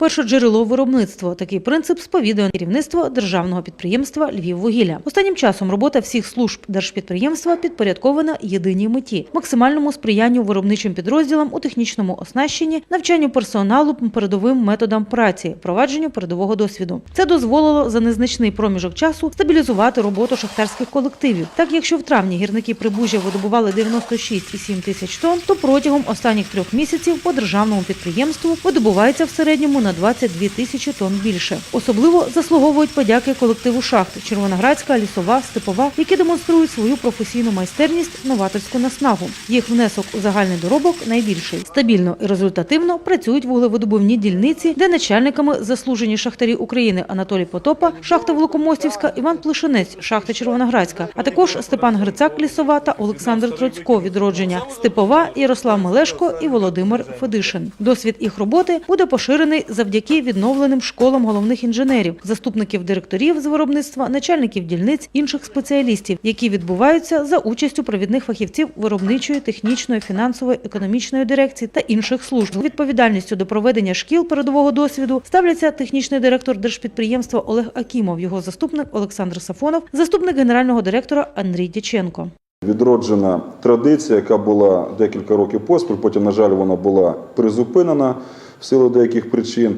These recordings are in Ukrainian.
першоджерело виробництва. Такий принцип сповідує керівництво державного підприємства Львіввугілля. Останнім часом робота всіх служб держпідприємства підпорядкована єдиній меті максимальному сприянню виробничим підрозділам у технічному оснащенні, навчанню персоналу передовим методам праці, провадженню передового досвіду. Це дозволило за незначний проміжок часу стабілізувати роботу шахтарських колективів. Так, якщо в травні гірники Прибужжя видобували 96,7 тисяч тонн, то протягом останніх трьох місяців по державному підприємству видобувається в середньому на 22 тисячі тонн більше. Особливо заслуговують подяки колективу шахт Червоноградська, Лісова, Степова, які демонструють свою професійну майстерність, новаторську наснагу. Їх внесок у загальний доробок найбільший. Стабільно і результативно працюють вуглевидобувні дільниці, де начальниками заслужені шахтарі України Анатолій Потопа, шахта Волокомостівська, Іван Плешинець, шахта Червоноградська, а також Степан Грицак Лісова та Олександр Троцько відродження, Степова, Ярослав Мелешко і Володимир Федишин. Досвід їх роботи буде поширений завдяки відновленим школам головних інженерів, заступників директорів з виробництва, начальників дільниць, інших спеціалістів, які відбуваються за участю провідних фахівців виробничої, технічної, фінансової, економічної дирекції та інших служб. Відповідальністю до проведення шкіл передового досвіду ставляться технічний директор держпідприємства Олег Акімов, його заступник Олександр Сафонов, заступник генерального директора Андрій Дяченко. Відроджена традиція, яка була декілька років поспіль, потім, на жаль, вона була призупинена в силу деяких причин.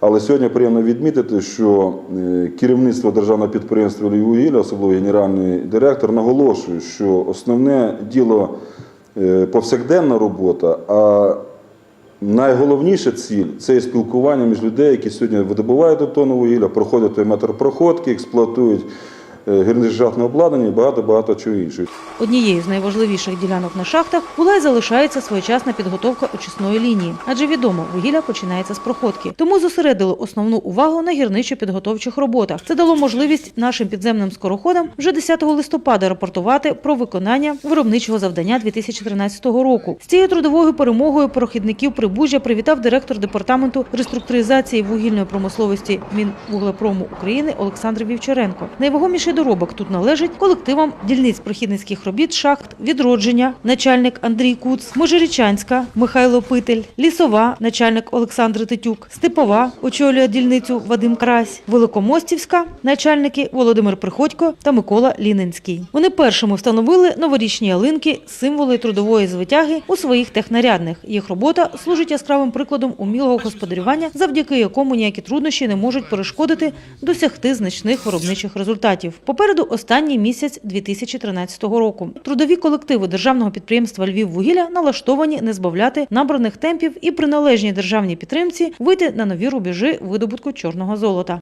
Але сьогодні приємно відмітити, що е, керівництво державного підприємства «Львіввугілля», особливо генеральний директор, наголошує, що основне діло е, повсякденна робота, а найголовніша ціль це спілкування між людей, які сьогодні видобувають тонну вугілля, проходять той метр проходки, експлуатують е, гірничне обладнання і багато-багато чого іншого. Однією з найважливіших ділянок на шахтах була і залишається своєчасна підготовка очисної лінії, адже відомо, вугілля починається з проходки. Тому зосередили основну увагу на гірничо-підготовчих роботах. Це дало можливість нашим підземним скороходам вже 10 листопада рапортувати про виконання виробничого завдання 2013 року. З цією трудовою перемогою прохідників Прибужжя привітав директор департаменту реструктуризації вугільної промисловості Мінвуглепрому України Олександр Вівчаренко. Найвагоміший доробок тут належить колективам дільниць прохідницьких робіт шахт відродження, начальник Андрій Куц, Можирічанська, Михайло Питель, Лісова, начальник Олександр Тетюк, Степова, очолює дільницю Вадим Карась, Великомостівська, начальники Володимир Приходько та Микола Лінинський. Вони першими встановили новорічні ялинки, символи трудової звитяги у своїх технарядних. Їх робота служить яскравим прикладом умілого господарювання, завдяки якому ніякі труднощі не можуть перешкодити досягти значних виробничих результатів. Попереду останній місяць 2013 року. Трудові колективи державного підприємства Львіввугілля налаштовані не збавляти набраних темпів і при належній державній підтримці вийти на нові рубежі видобутку чорного золота.